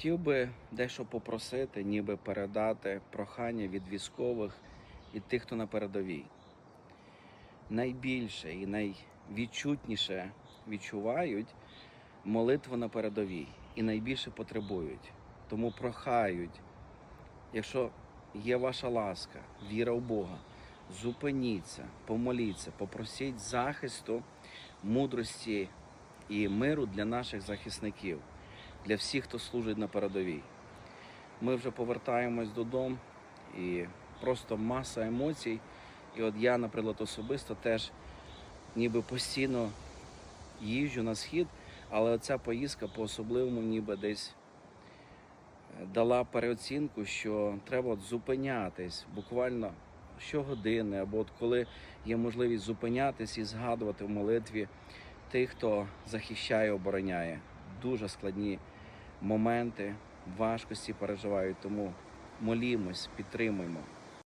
Хотів би дещо попросити, ніби передати прохання від військових і тих, хто на передовій. Найбільше і найвідчутніше відчувають молитву на передовій і найбільше потребують. Тому прохають, якщо є ваша ласка, віра в Бога, зупиніться, помоліться, попросіть захисту, мудрості і миру для наших захисників, для всіх, хто служить на передовій. Ми вже повертаємось додому і просто маса емоцій. І от я, наприклад, особисто теж ніби постійно їжджу на схід, але оця поїздка по-особливому ніби десь е, дала переоцінку, що треба от зупинятись буквально щогодини, або от коли є можливість зупинятись і згадувати в молитві тих, хто захищає, обороняє. Дуже складні моменти, важкості переживають, тому молімось, підтримуємо.